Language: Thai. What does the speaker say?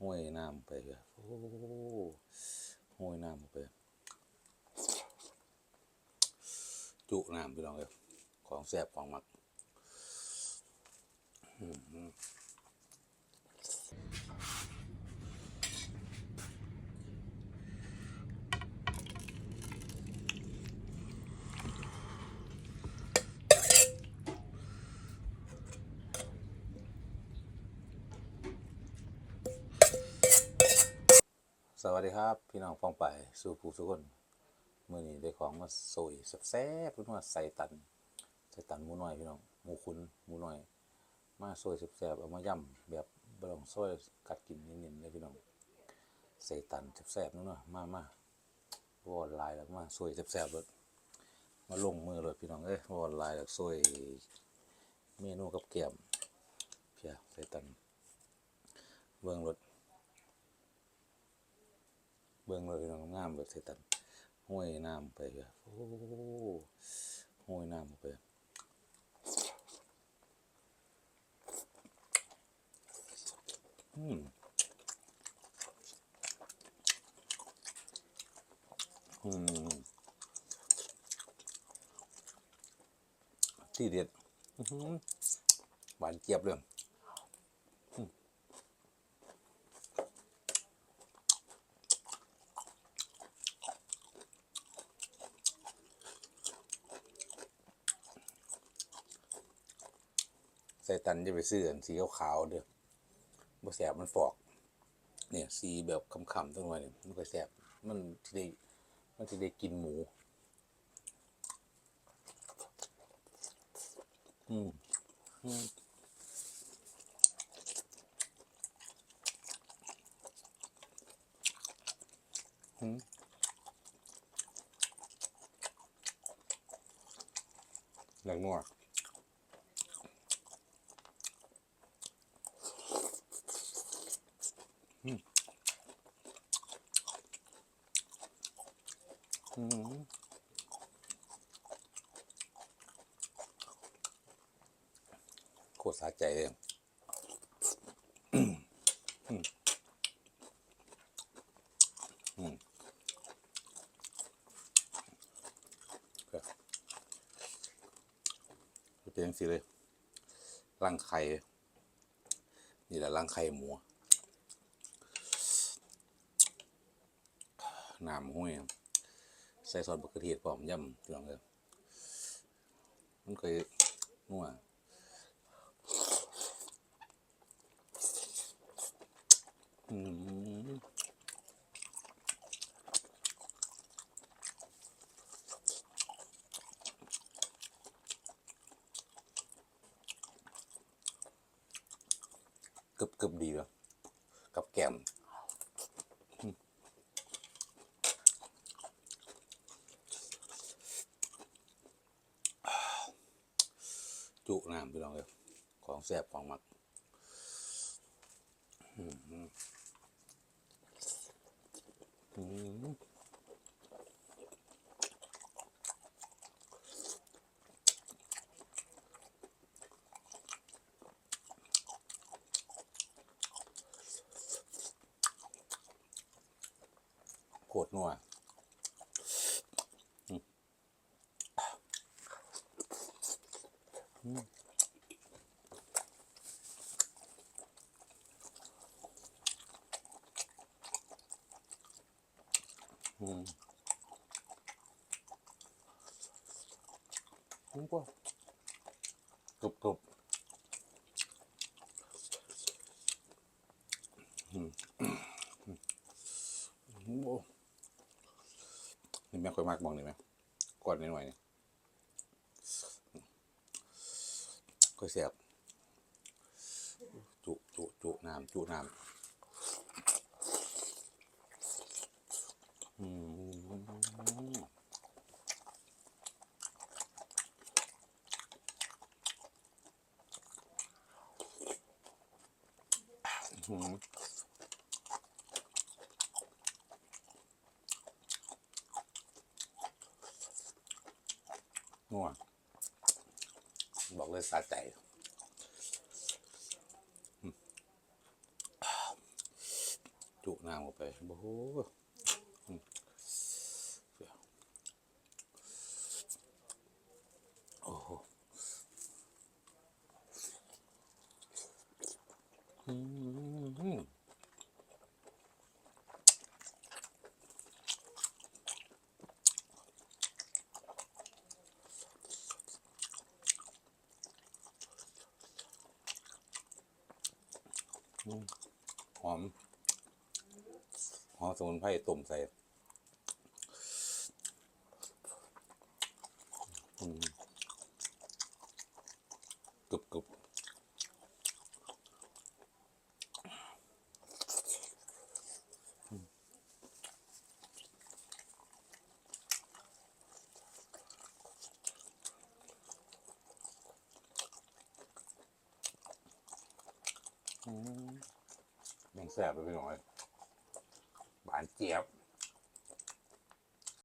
ห้วยน้ำไปเลยโอ้ห้วยน้ำไป จุน้ำพี่น้องเลยของแซ่บของมัก อืม วัสดีครับ พี่น้องฟองไปสู่ผู้สุกคนเมื่อนี้ได้ของมาโซยแซ่บๆพี่น้องใส่ตันใส่ตันหมูน้อยพี่น้องหมูคุณหมูน้อย มาโซยแซ่บๆเอามาย่ำแบบบลองโซยกัดกินเนียนๆเลยพี่น้องใส่ตันแซ่บๆนู่นน่ะมามาวอดลายแล้วมาโซยแซ่บๆเลยมาลงมือเลยพี่น้องเอ้ยวอดลายแล้วโซยเมนูกับเกี๊ยมเพียใส่ตันเบื้องรถ เบื้องรถพี่น้องงามแบบใส่ตันห้วยน้ำไปเลยโอ้ห้วยน้ำไปอืมอืมที่เด็ดหวานเจี๊ยบเลย ส่ตันจะไปซื้ออันสีขาวๆเด้อบ่แสบมันฟอก เนี่ยสีแบบคำๆตั้งไว้เนี่ยมันก็แสบมันที่ได้มันที่ได้กินหมู อืมอืมอืมแรงนวอื โคตรสะใจเลยอืมอืมอืมครับเป็นยังสิเลยรังไข่ นี่แหละรังไข่หมูน้ำห้วย ใส่ซอสมะเขือเทศพร้อมยำพี่น้องเลยมันเคยนัวอืมกือบเกือบดีแล้วกับแกม จุน้ำพี่น้องเลยของแซ่บของมักอืมโคตรนัวอืม อืมอืมก็กรุบกรุบอืมโอ้นี่แม่ค่อยมากมองนี่ไหมกดนิดหน่อยนี่ ค่อยเสียบจุจุจุน้ำจุน้ำอืมอืมนัวบอ กเลยสะใจจุน้ำออกไปโอ้โหอืมโอ้โหอืม หอมหอมสมุนไพรต้มใส่กรึบกรึบยัง แซ่บเลยพี่น้อยหวานเจี๊ยบ